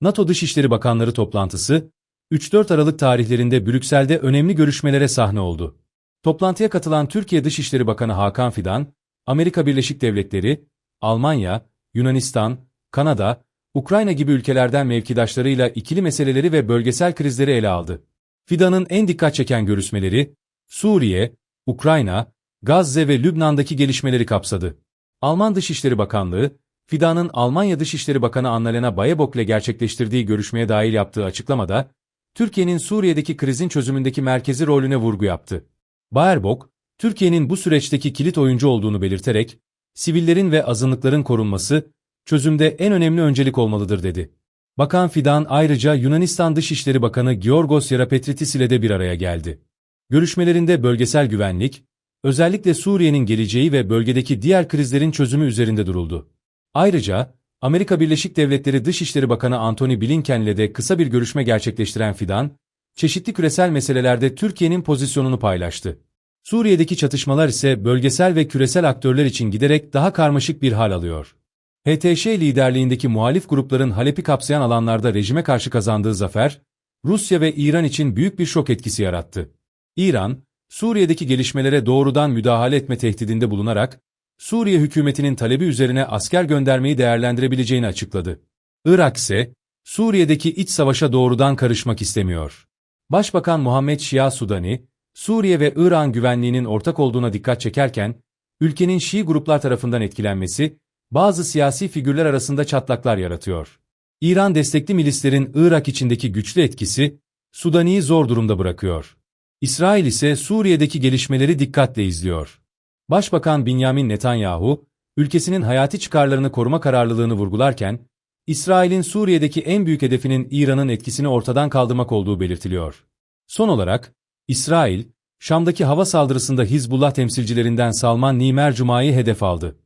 NATO Dışişleri Bakanları toplantısı, 3-4 Aralık tarihlerinde Brüksel'de önemli görüşmelere sahne oldu. Toplantıya katılan Türkiye Dışişleri Bakanı Hakan Fidan, Amerika Birleşik Devletleri, Almanya, Yunanistan, Kanada, Ukrayna gibi ülkelerden mevkidaşlarıyla ikili meseleleri ve bölgesel krizleri ele aldı. Fidan'ın en dikkat çeken görüşmeleri, Suriye, Ukrayna, Gazze ve Lübnan'daki gelişmeleri kapsadı. Alman Dışişleri Bakanlığı, Fidan'ın Almanya Dışişleri Bakanı Annalena Baerbock ile gerçekleştirdiği görüşmeye dair yaptığı açıklamada, Türkiye'nin Suriye'deki krizin çözümündeki merkezi rolüne vurgu yaptı. Baerbock, Türkiye'nin bu süreçteki kilit oyuncu olduğunu belirterek, sivillerin ve azınlıkların korunması, çözümde en önemli öncelik olmalıdır dedi. Bakan Fidan ayrıca Yunanistan Dışişleri Bakanı Georgos Yerapetritis ile de bir araya geldi. Görüşmelerinde bölgesel güvenlik, özellikle Suriye'nin geleceği ve bölgedeki diğer krizlerin çözümü üzerinde duruldu. Ayrıca, Amerika Birleşik Devletleri Dışişleri Bakanı Antony Blinken ile de kısa bir görüşme gerçekleştiren Fidan, çeşitli küresel meselelerde Türkiye'nin pozisyonunu paylaştı. Suriye'deki çatışmalar ise bölgesel ve küresel aktörler için giderek daha karmaşık bir hal alıyor. HTŞ liderliğindeki muhalif grupların Halep'i kapsayan alanlarda rejime karşı kazandığı zafer, Rusya ve İran için büyük bir şok etkisi yarattı. İran, Suriye'deki gelişmelere doğrudan müdahale etme tehdidinde bulunarak, Suriye hükümetinin talebi üzerine asker göndermeyi değerlendirebileceğini açıkladı. Irak ise, Suriye'deki iç savaşa doğrudan karışmak istemiyor. Başbakan Muhammed Şia Sudani, Suriye ve İran güvenliğinin ortak olduğuna dikkat çekerken, ülkenin Şii gruplar tarafından etkilenmesi, bazı siyasi figürler arasında çatlaklar yaratıyor. İran destekli milislerin Irak içindeki güçlü etkisi, Sudani'yi zor durumda bırakıyor. İsrail ise Suriye'deki gelişmeleri dikkatle izliyor. Başbakan Benjamin Netanyahu, ülkesinin hayati çıkarlarını koruma kararlılığını vurgularken, İsrail'in Suriye'deki en büyük hedefinin İran'ın etkisini ortadan kaldırmak olduğu belirtiliyor. Son olarak, İsrail, Şam'daki hava saldırısında Hizbullah temsilcilerinden Salman Nimer Cuma'yı hedef aldı.